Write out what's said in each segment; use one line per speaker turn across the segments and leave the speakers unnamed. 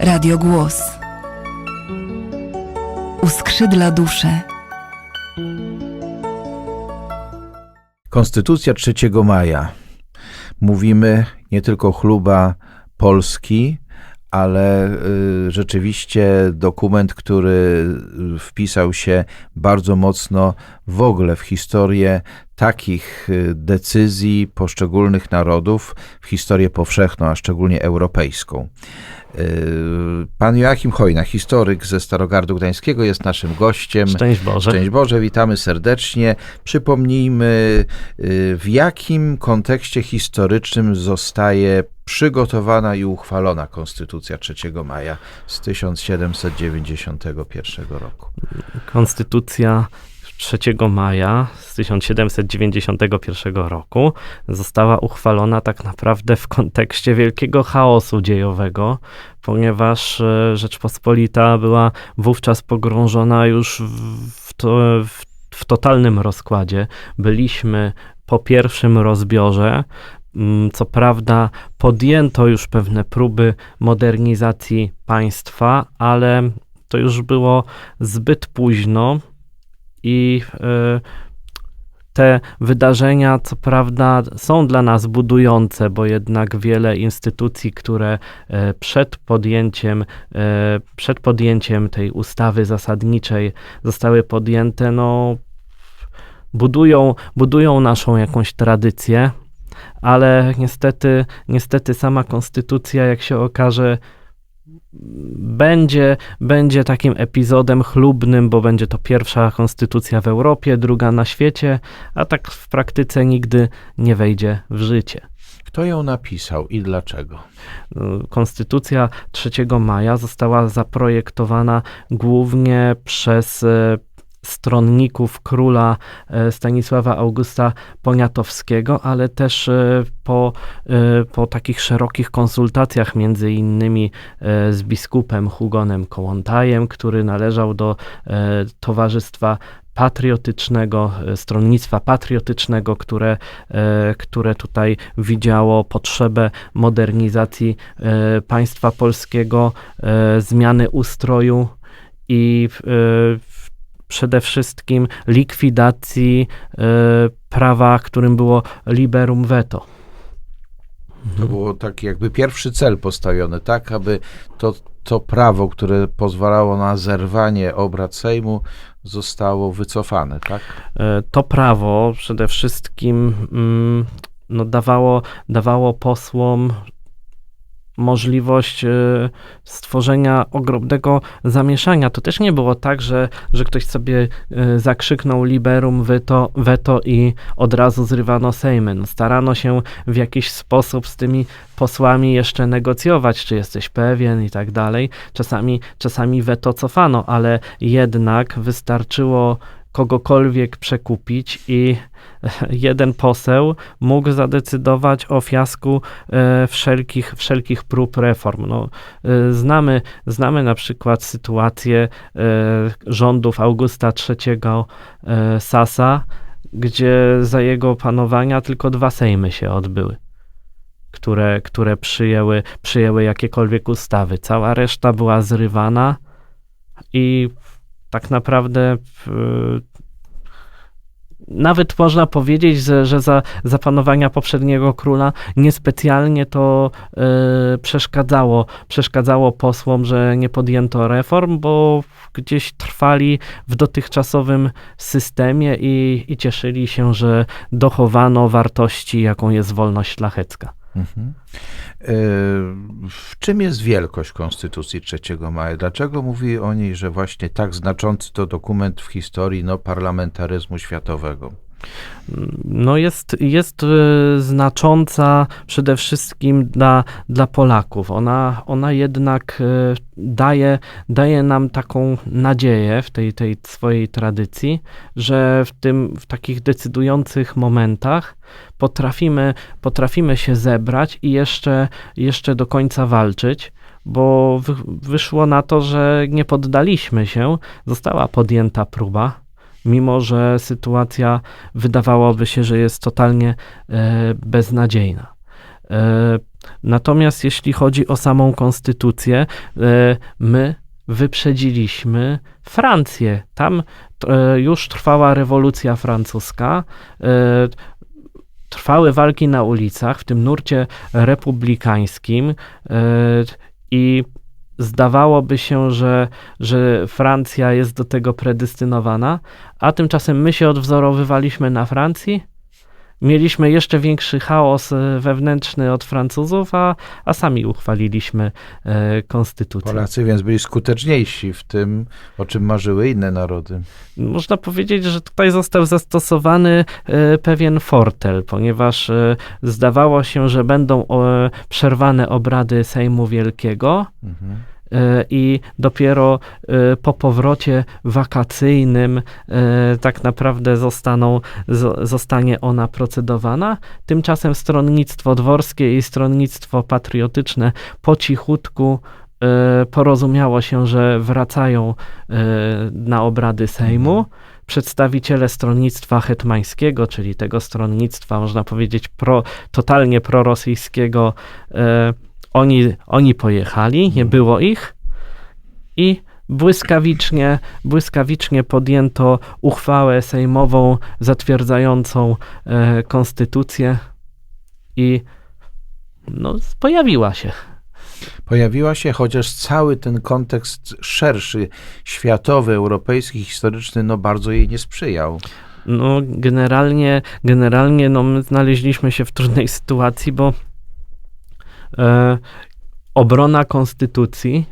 Radio Głos. Uskrzydla duszę.
Konstytucja 3 maja. Mówimy nie tylko chluba Polski, ale y, rzeczywiście dokument, który wpisał się bardzo mocno w ogóle w historię takich y, decyzji poszczególnych narodów, w historię powszechną, a szczególnie europejską. Y, Pan Joachim Hojna, historyk ze Starogardu Gdańskiego, jest naszym gościem.
Szczęść Boże.
Szczęść Boże, witamy serdecznie. Przypomnijmy, y, w jakim kontekście historycznym zostaje przygotowana i uchwalona Konstytucja 3 maja z 1791 roku.
Konstytucja 3 maja z 1791 roku została uchwalona tak naprawdę w kontekście wielkiego chaosu dziejowego, ponieważ e, Rzeczpospolita była wówczas pogrążona już w, w, to, w, w totalnym rozkładzie. Byliśmy po pierwszym rozbiorze. Mm, Co prawda, podjęto już pewne próby modernizacji państwa, ale to już było zbyt późno i e, te wydarzenia, co prawda, są dla nas budujące, bo jednak wiele instytucji, które e, przed podjęciem, e, przed podjęciem tej ustawy zasadniczej zostały podjęte, no, budują, budują naszą jakąś tradycję, ale niestety, niestety sama konstytucja, jak się okaże, będzie, będzie takim epizodem chlubnym, bo będzie to pierwsza konstytucja w Europie, druga na świecie, a tak w praktyce nigdy nie wejdzie w życie.
Kto ją napisał i dlaczego?
Konstytucja 3 maja została zaprojektowana głównie przez e, stronników króla e, Stanisława Augusta Poniatowskiego, ale też e, po, e, po takich szerokich konsultacjach między innymi z biskupem Hugonem Kołątajem, który należał do Towarzystwa patriotycznego, stronnictwa patriotycznego, które, które tutaj widziało potrzebę modernizacji państwa polskiego, zmiany ustroju i w- przede wszystkim likwidacji e, prawa, którym było liberum veto.
To było taki jakby pierwszy cel postawiony, tak, aby to, to prawo, które pozwalało na zerwanie obrad Sejmu, zostało wycofane, tak?
E, To prawo przede wszystkim mm, no, dawało, dawało posłom możliwość e, stworzenia ogromnego zamieszania. To też nie było tak, że, że ktoś sobie e, zakrzyknął liberum veto, veto i od razu zrywano Sejmy. No, starano się w jakiś sposób z tymi posłami jeszcze negocjować, czy jesteś pewien i tak dalej. Czasami, czasami weto cofano, ale jednak wystarczyło kogokolwiek przekupić i jeden poseł mógł zadecydować o fiasku e, wszelkich, wszelkich prób reform. No, e, znamy, znamy na przykład sytuację e, rządów Augusta III Sasa, gdzie za jego panowania tylko dwa sejmy się odbyły. Które, które przyjęły, przyjęły jakiekolwiek ustawy. Cała reszta była zrywana i tak naprawdę nawet można powiedzieć, że, że za, za panowania poprzedniego króla niespecjalnie to e, przeszkadzało, przeszkadzało posłom, że nie podjęto reform, bo gdzieś trwali w dotychczasowym systemie i, i cieszyli się, że dochowano wartości, jaką jest wolność szlachecka.
Mhm. E, W czym jest wielkość Konstytucji 3 maja? Dlaczego mówi o niej, że właśnie tak znaczący to dokument w historii no, parlamentaryzmu światowego?
No jest, jest e, znacząca przede wszystkim dla, dla Polaków. Ona, ona jednak e, daje, daje nam taką nadzieję w tej, tej swojej tradycji, że w tym, w takich decydujących momentach potrafimy, potrafimy się zebrać i jeszcze, jeszcze do końca walczyć. Bo wy, wyszło na to, że nie poddaliśmy się, została podjęta próba, mimo że sytuacja wydawałoby się, że jest totalnie e, beznadziejna. E, Natomiast jeśli chodzi o samą konstytucję, e, my wyprzedziliśmy Francję. Tam już trwała rewolucja francuska. Trwały walki na ulicach w tym nurcie republikańskim e, i zdawałoby się, że, że Francja jest do tego predestynowana, a tymczasem my się odwzorowywaliśmy na Francji. Mieliśmy jeszcze większy chaos e, wewnętrzny od Francuzów, a, a sami uchwaliliśmy e, konstytucję.
Polacy więc byli skuteczniejsi w tym, o czym marzyły inne narody.
Można powiedzieć, że tutaj został zastosowany e, pewien fortel, ponieważ zdawało się, że będą przerwane obrady Sejmu Wielkiego.
Mhm.
E, i dopiero e, po powrocie wakacyjnym e, tak naprawdę zostaną, zo- zostanie ona procedowana. Tymczasem stronnictwo dworskie i stronnictwo patriotyczne po cichutku porozumiało się, że wracają na obrady Sejmu. Przedstawiciele stronnictwa hetmańskiego, czyli tego stronnictwa, można powiedzieć, pro, totalnie prorosyjskiego, oni, oni pojechali, nie było ich i błyskawicznie, błyskawicznie podjęto uchwałę sejmową zatwierdzającą e, konstytucję i no, pojawiła się.
Pojawiła się, chociaż cały ten kontekst szerszy, światowy, europejski, historyczny, no bardzo jej nie sprzyjał.
No, generalnie, generalnie no, my znaleźliśmy się w trudnej sytuacji, bo obrona konstytucji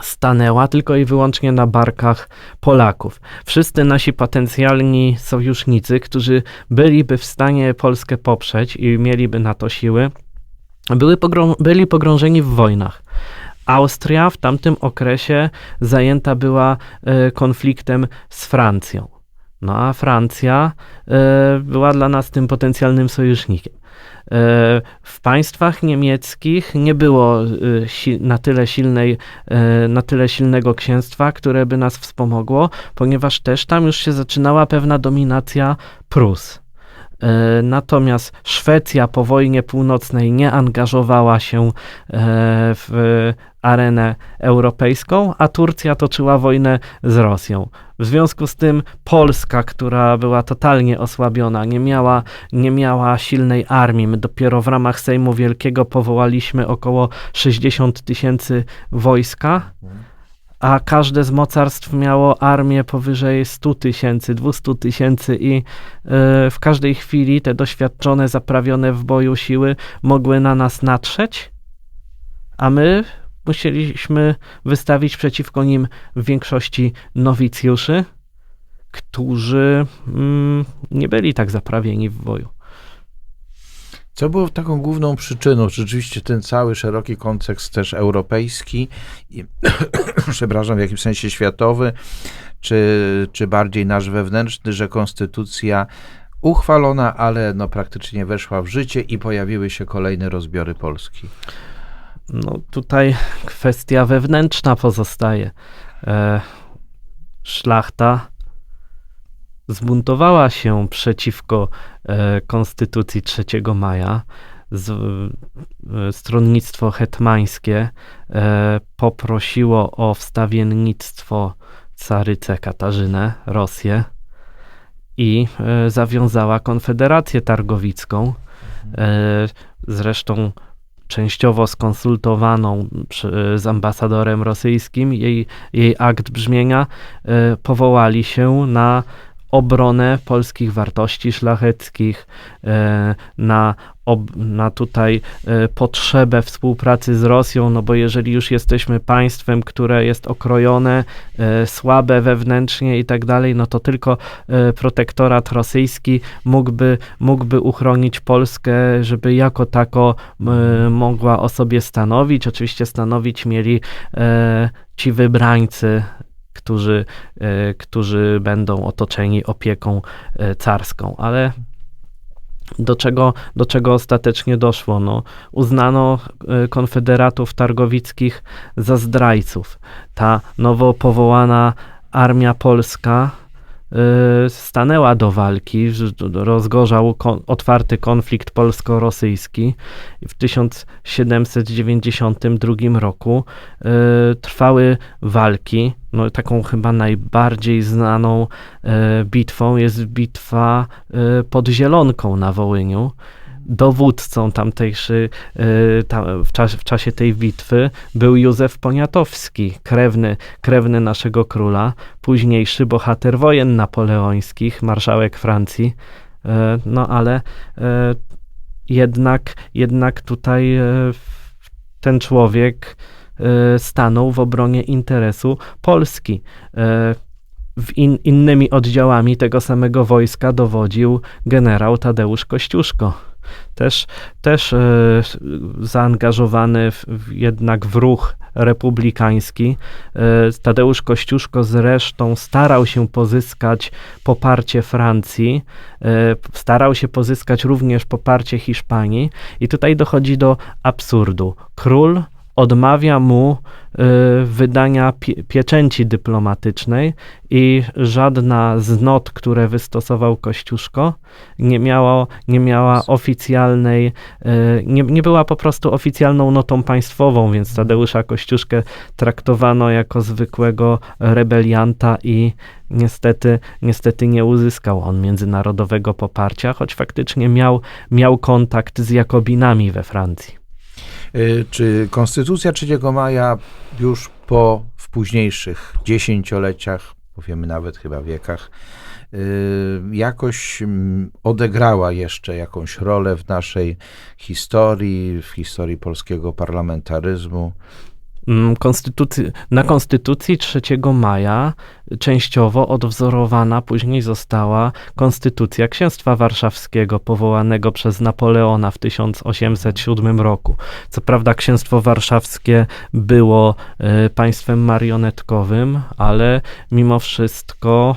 stanęła tylko i wyłącznie na barkach Polaków. Wszyscy nasi potencjalni sojusznicy, którzy byliby w stanie Polskę poprzeć i mieliby na to siły, pogrą- byli pogrążeni w wojnach. Austria w tamtym okresie zajęta była e, konfliktem z Francją. No a Francja e, była dla nas tym potencjalnym sojusznikiem. E, W państwach niemieckich nie było e, na tyle, silnej, e, na tyle silnego księstwa, które by nas wspomogło, ponieważ też tam już się zaczynała pewna dominacja Prus. E, Natomiast Szwecja po wojnie północnej nie angażowała się e, w arenę europejską, a Turcja toczyła wojnę z Rosją. W związku z tym Polska, która była totalnie osłabiona, nie miała, nie miała silnej armii. My dopiero w ramach Sejmu Wielkiego powołaliśmy około 60 tysięcy wojska, a każde z mocarstw miało armię powyżej 100 tysięcy, 200 tysięcy i e, w każdej chwili te doświadczone, zaprawione w boju siły mogły na nas natrzeć, a my musieliśmy wystawić przeciwko nim w większości nowicjuszy, którzy mm, nie byli tak zaprawieni w boju.
Co było taką główną przyczyną? Rzeczywiście ten cały szeroki kontekst też europejski, i, przepraszam, w jakimś sensie światowy, czy, czy bardziej nasz wewnętrzny, że konstytucja uchwalona, ale no praktycznie weszła w życie i pojawiły się kolejne rozbiory Polski.
No tutaj kwestia wewnętrzna pozostaje. E, szlachta zbuntowała się przeciwko e, Konstytucji 3 maja. Z, e, stronnictwo hetmańskie e, poprosiło o wstawiennictwo carycę Katarzynę, Rosję i zawiązała konfederację targowicką. Zresztą częściowo skonsultowaną przy, z ambasadorem rosyjskim, jej, jej akt brzmienia powołali się na obronę polskich wartości szlacheckich, e, na, ob, na tutaj e, potrzebę współpracy z Rosją, no bo jeżeli już jesteśmy państwem, które jest okrojone, e, słabe wewnętrznie i tak dalej, no to tylko protektorat rosyjski mógłby, mógłby uchronić Polskę, żeby jako tako mogła o sobie stanowić. Oczywiście stanowić mieli ci wybrańcy którzy, e, którzy będą otoczeni opieką e, carską, ale do czego, do czego ostatecznie doszło? No, uznano e, konfederatów targowickich za zdrajców. Ta nowo powołana armia polska stanęła do walki, rozgorzał otwarty konflikt polsko-rosyjski. W 1792 roku y, trwały walki. No, taką chyba najbardziej znaną y, bitwą jest bitwa y, pod Zielonką na Wołyniu dowódcą tamtejszy y, tam, w, czas, w czasie tej bitwy był Józef Poniatowski, krewny, krewny naszego króla, późniejszy bohater wojen napoleońskich, marszałek Francji. Y, No ale y, jednak, jednak tutaj ten człowiek stanął w obronie interesu Polski. W in, innymi oddziałami tego samego wojska dowodził generał Tadeusz Kościuszko też, też e, zaangażowany w, jednak w ruch republikański. E, Tadeusz Kościuszko zresztą starał się pozyskać poparcie Francji, e, starał się pozyskać również poparcie Hiszpanii i tutaj dochodzi do absurdu. Król odmawia mu y, wydania pie, pieczęci dyplomatycznej i żadna z not, które wystosował Kościuszko, nie, miało, nie miała oficjalnej, y, nie, nie była po prostu oficjalną notą państwową, więc Tadeusza Kościuszkę traktowano jako zwykłego rebelianta i niestety, niestety nie uzyskał on międzynarodowego poparcia, choć faktycznie miał, miał kontakt z Jakobinami we Francji.
Y, Czy Konstytucja 3 maja już po w późniejszych dziesięcioleciach, powiemy nawet chyba wiekach, y, jakoś mm, odegrała jeszcze jakąś rolę w naszej historii, w historii polskiego parlamentaryzmu?
Mm, Konstytucji, na Konstytucji 3 maja częściowo odwzorowana później została Konstytucja Księstwa Warszawskiego powołanego przez Napoleona w 1807 roku. Co prawda Księstwo Warszawskie było e, państwem marionetkowym, ale mimo wszystko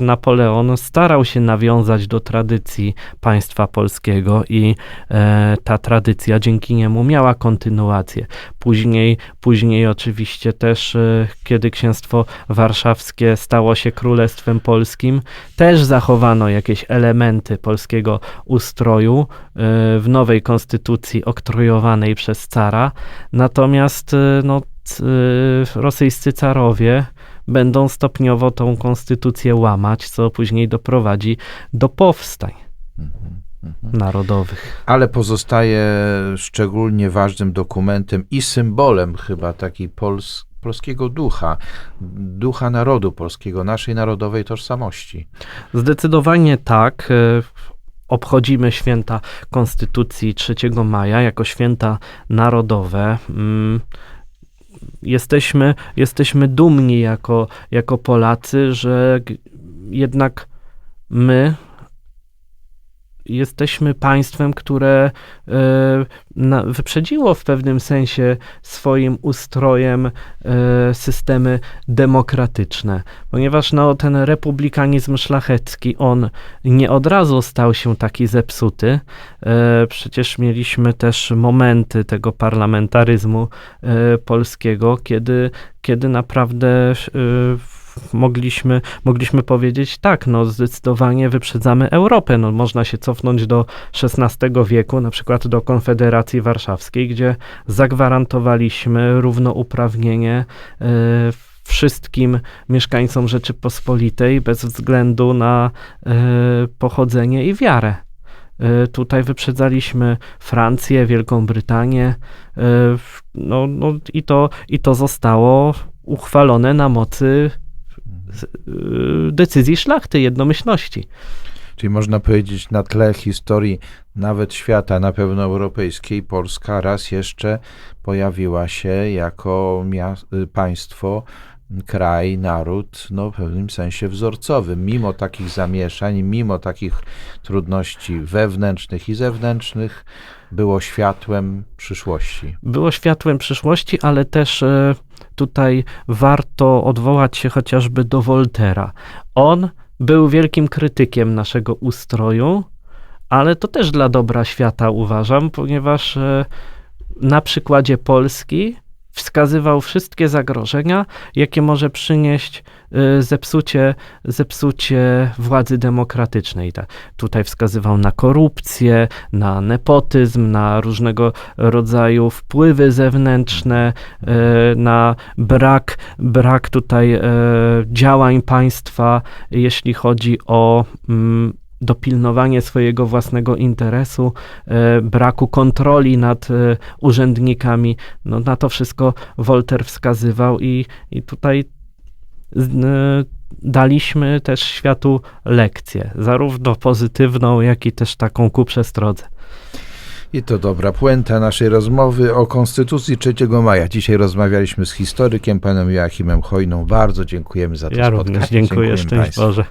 e, Napoleon starał się nawiązać do tradycji państwa polskiego i e, ta tradycja dzięki niemu miała kontynuację. Później, później oczywiście też, e, kiedy Księstwo Warszawskie stało się Królestwem Polskim, też zachowano jakieś elementy polskiego ustroju e, w nowej konstytucji oktrojowanej przez cara. Natomiast e, no, rosyjscy carowie będą stopniowo tą konstytucję łamać, co później doprowadzi do powstań narodowych.
Ale pozostaje szczególnie ważnym dokumentem i symbolem chyba takiej pols polskiego ducha, ducha narodu polskiego, naszej narodowej tożsamości.
Zdecydowanie tak. e, Obchodzimy święta Konstytucji 3 maja jako święta narodowe. Mm, Jesteśmy, jesteśmy dumni jako, jako Polacy, że jednak my jesteśmy państwem, które e, wyprzedziło w pewnym sensie swoim ustrojem e, systemy demokratyczne, ponieważ no, ten republikanizm szlachecki, on nie od razu stał się taki zepsuty. E, przecież mieliśmy też momenty tego parlamentaryzmu polskiego, kiedy, kiedy naprawdę e, mogliśmy, mogliśmy powiedzieć tak, no zdecydowanie wyprzedzamy Europę. No, można się cofnąć do XVI wieku, na przykład do Konfederacji Warszawskiej, gdzie zagwarantowaliśmy równouprawnienie e, wszystkim mieszkańcom Rzeczypospolitej bez względu na e, pochodzenie i wiarę. E, Tutaj wyprzedzaliśmy Francję, Wielką Brytanię, no, no i, to, i to zostało uchwalone na mocy decyzji szlachty, jednomyślności.
Czyli można powiedzieć, na tle historii nawet świata, na pewno europejskiej, Polska raz jeszcze pojawiła się jako y, państwo, kraj, naród, no w pewnym sensie wzorcowym. Mimo takich zamieszań, mimo takich trudności wewnętrznych i zewnętrznych, było światłem przyszłości.
Było światłem przyszłości, ale też e, tutaj warto odwołać się chociażby do Woltera. On był wielkim krytykiem naszego ustroju, ale to też dla dobra świata uważam, ponieważ e, na przykładzie Polski wskazywał wszystkie zagrożenia, jakie może przynieść y, zepsucie, zepsucie władzy demokratycznej. Ta, tutaj wskazywał na korupcję, na nepotyzm, na różnego rodzaju wpływy zewnętrzne, y, na brak, brak tutaj y, działań państwa, jeśli chodzi o mm, dopilnowanie swojego własnego interesu, e, braku kontroli nad e, urzędnikami. No, na to wszystko Wolter wskazywał i, i tutaj daliśmy też światu lekcję, zarówno pozytywną, jak i też taką ku przestrodze.
I to dobra puenta naszej rozmowy o Konstytucji 3 maja. Dzisiaj rozmawialiśmy z historykiem, panem Joachimem Hojną. Bardzo dziękujemy za to
Ja
spotkanie.
również dziękuję,
Dziękujemy
szczęść. Boże.